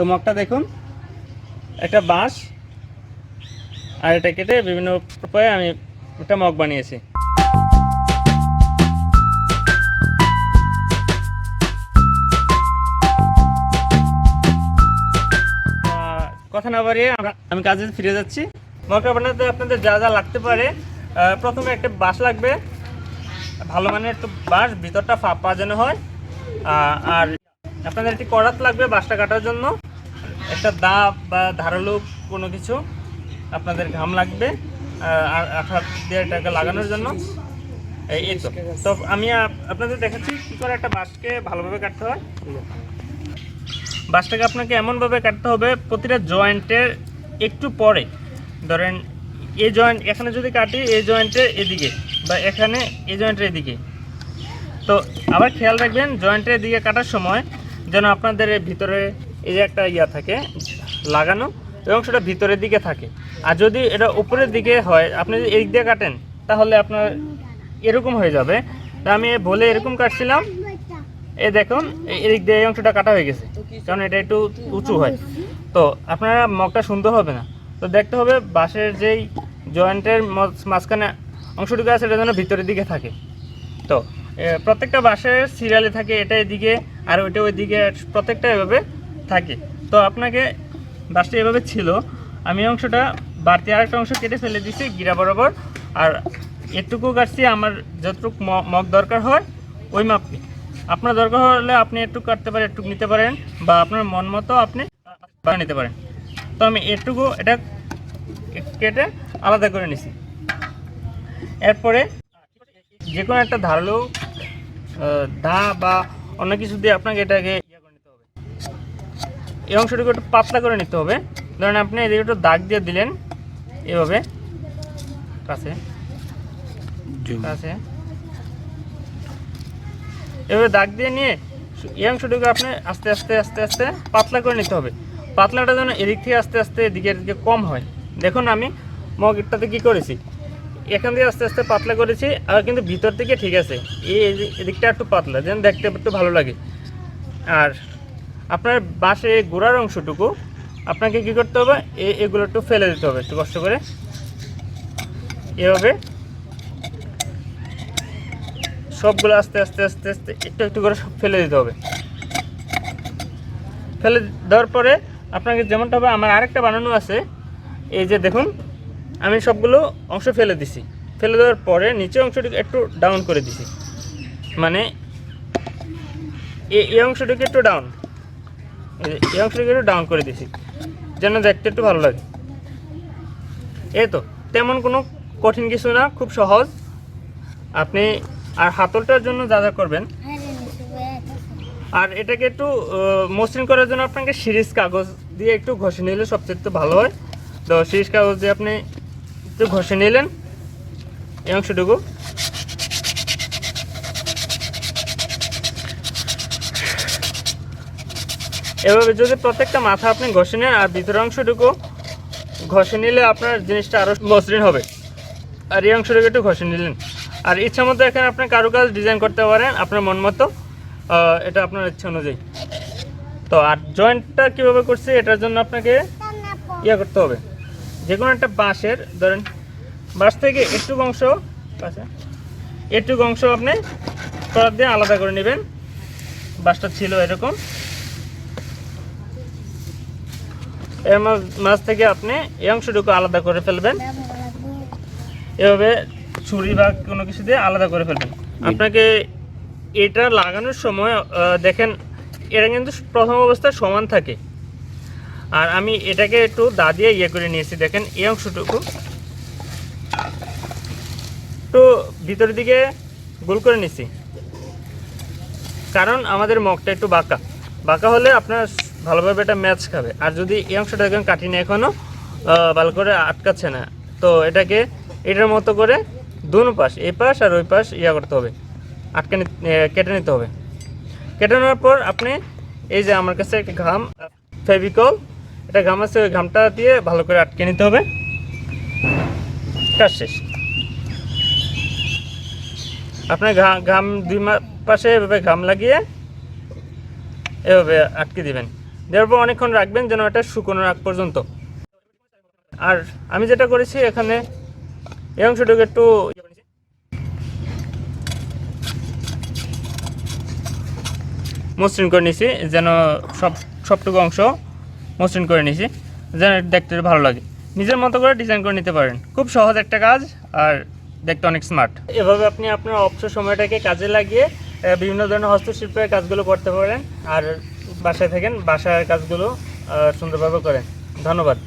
তো মগটা দেখুন, একটা বাঁশ আর এটা কেটে বিভিন্ন উপায়ে আমি একটা মগ বানিয়েছি। কথা না বাড়িয়ে আমি কাজে ফিরে যাচ্ছি। মগটা বানাতে আপনাদের যা যা লাগতে পারে প্রথমে একটা বাঁশ লাগবে। ভালো মানের একটু বাঁশ, ভিতরটা ফাঁপা যেন হয়। আর আপনাদের একটি করাত লাগবে বাঁশটা কাটার জন্য। একটা দা বা ধারালো কোনো কিছু আপনাদের ঘাম লাগবে আহ, আর আঠা দিয়ে এটাকে লাগানোর জন্য। এই তো। তো আমি আপ- আপনাদের দেখাচ্ছি কী করে একটা বাঁশকে ভালোভাবে কাটতে হয়। বাঁশটাকে আপনাকে এমনভাবে কাটতে হবে প্রতিটা জয়েন্টের একটু পরে। ধরেন এই জয়েন্ট এখানে যদি কাটি এই জয়েন্টের এদিকে বা এখানে এই জয়েন্টের এদিকে। তো আবার খেয়াল রাখবেন জয়েন্টের এদিকে কাটার সময় যেন আপনাদের ভিতরে এই যে একটা ইয়া থাকে লাগানো এবং সেটা ভিতরের দিকে থাকে। আর যদি এটা উপরের দিকে হয়, আপনি যদি এই দিক কাটেন, তাহলে আপনার এরকম হয়ে যাবে। তা আমি বলে এরকম কাটছিলাম এই দেখুন এদিক দিয়ে এই অংশটা কাটা হয়ে গেছে, কারণ এটা একটু উঁচু হয়। তো আপনারা মগটা সুন্দর হবে না। তো দেখতে হবে বাঁশের যেই জয়েন্টের মাঝখানে অংশটুকু আছে, এটা যেন ভিতরের দিকে থাকে। তো প্রত্যেকটা বাঁশের সিরিয়ালে থাকে, এটা এদিকে, আর ওইটা ওইদিকে, প্রত্যেকটা এভাবে থাকে। তো আপনাকে বাসটা এভাবে ছিল। আমি অংশটা বাড়তি আরেকটা অংশ কেটে ফেলে দিছি, গিরা বরাবর। আর এটুকু কাটছি, আমার যতটুকু মগ দরকার হয়, ওই মাপে আপনার দরকার হলে আপনি একটু কাটতে পারেন, একটু নিতে পারেন, বা আপনার মন মতো আপনি নিতে পারেন। তো আমি এটুকু এটা কেটে আলাদা করে নিছি। এরপরে যে কোনো একটা ধারালো দা বা অন্য কিছু দিয়ে আপনাকে এটাকে এই অংশটুকু একটু পাতলা করে নিতে হবে। ধরেন আপনি এদিকে একটু দাগ দিয়ে দিলেন এভাবে কাছে। কাছে। এভাবে দাগ দিয়ে নিয়ে এই অংশটুকু আপনি আস্তে আস্তে আস্তে আস্তে পাতলা করে নিতে হবে। পাতলাটা যেন এদিক থেকে আস্তে আস্তে এদিকে এদিকে কম হয়। দেখুন আমি মগেরটাতে কি করেছি? এখান থেকে আস্তে আস্তে পাতলা করেছি আর কিন্তু ভিতর থেকে ঠিক আছে। এই এদিকটা একটু পাতলা যেন দেখতে একটু ভালো লাগে। আর আপনার বাঁশে গোড়ার অংশটুকু আপনাকে কি করতে হবে? এগুলো একটু ফেলে দিতে হবে, একটু কষ্ট করে। এভাবে সবগুলো আস্তে আস্তে আস্তে আস্তে, একটু একটু করে সব ফেলে দিতে হবে। ফেলে দেওয়ার পরে আপনাকে যেমনটা হবে, আমার আরেকটা বানানো আছে। এই যে দেখুন, আমি সবগুলো অংশ ফেলে দিছি। ফেলে দেওয়ার পরে নিচে অংশটিকে একটু ডাউন করে দিছি। মানে এই অংশটিকে একটু ডাউন এই একটু ডাউন করে দিছি, যেন দেখতে একটু ভালো লাগে। এই তো, তেমন কোনো কঠিন কিছু না, খুব সহজ। আপনি আর হাতলটার জন্য যা যা করবেন। আর এটাকে একটু মসৃণ করার জন্য আপনাকে সিরিজ কাগজ দিয়ে একটু ঘষে নিলে সবচেয়ে তো ভালো হয়। তো সিরিজ কাগজ দিয়ে আপনি একটু ঘষে নিলেন। এই অংশটুকু। এভাবে যদি প্রত্যেকটা মাথা আপনি ঘষে নেন আর ভিতরের অংশটুকু ঘষে নিলে আপনার জিনিসটা আরও মসৃণ হবে। আর এই অংশটুকু একটু ঘষে নিলেন। আর ইচ্ছা মতো এখানে আপনি কারুকাজ ডিজাইন করতে পারেন আপনার মন মতো। এটা আপনার ইচ্ছা অনুযায়ী। তো আর জয়েন্টটা কীভাবে করছি এটার জন্য আপনাকে ইয়ে করতে হবে। যে কোনো একটা বাঁশের, ধরেন বাঁশ থেকে একটু অংশ বাঁশে একটু অংশ আপনি করার দিয়ে আলাদা করে নেবেন। বাঁশটা ছিল এরকম। এর মাঝ থেকে আপনি এই অংশটুকু আলাদা করে ফেলবেন। এভাবে ছুরি বা কোনো কিছু দিয়ে আলাদা করে ফেলবেন। আপনাকে এটা লাগানোর সময় দেখেন এটা কিন্তু প্রথম অবস্থায় সমান থাকে। আর আমি এটাকে একটু দা দিয়ে ইয়ে করে নিয়েছি দেখেন এই অংশটুকু। একটু ভিতরের দিকে গোল করে নিছি। কারণ আমাদের মগটা একটু বাঁকা। বাঁকা হলে আপনার ভালোভাবে এটা ম্যাচ খাবে। আর যদি এই অংশটা এখন কাটিনি এখনও ভালো করে আটকাচ্ছে না, তো এটাকে এটার মতো করে দুনো পাশ এই পাশ আর ওই পাশ ইয়া করতে হবে, আটকে কেটে নিতে হবে। কেটে নেওয়ার পর আপনি এই যে আমার কাছে একটা ঘাম, ফেভিকল এটা ঘাম আছে, ওই ঘামটা দিয়ে ভালো করে আটকে নিতে হবে। কাজ শেষ। আপনার ঘাম দুই পাশে এভাবে ঘাম লাগিয়ে এভাবে আটকে দিবেন। দেওয়ার পর অনেকক্ষণ রাখবেন যেন এটা শুকোনোর আগ পর্যন্ত। আর আমি যেটা করেছি, এখানে এই অংশটুকু একটু মসৃণ করে নিছি যেন সব, সবটুকু অংশ মসৃণ করে নিছি যেন দেখতে ভালো লাগে। নিজের মতো করে ডিজাইন করে নিতে পারেন। খুব সহজ একটা কাজ আর দেখতে অনেক স্মার্ট এভাবে আপনি আপনার অবসর সময়টাকে কাজে লাগিয়ে বিভিন্ন ধরনের হস্তশিল্পের কাজগুলো করতে পারেন। আর বাসায় থাকেন বাসার কাজগুলো সুন্দরভাবে করেন। ধন্যবাদ।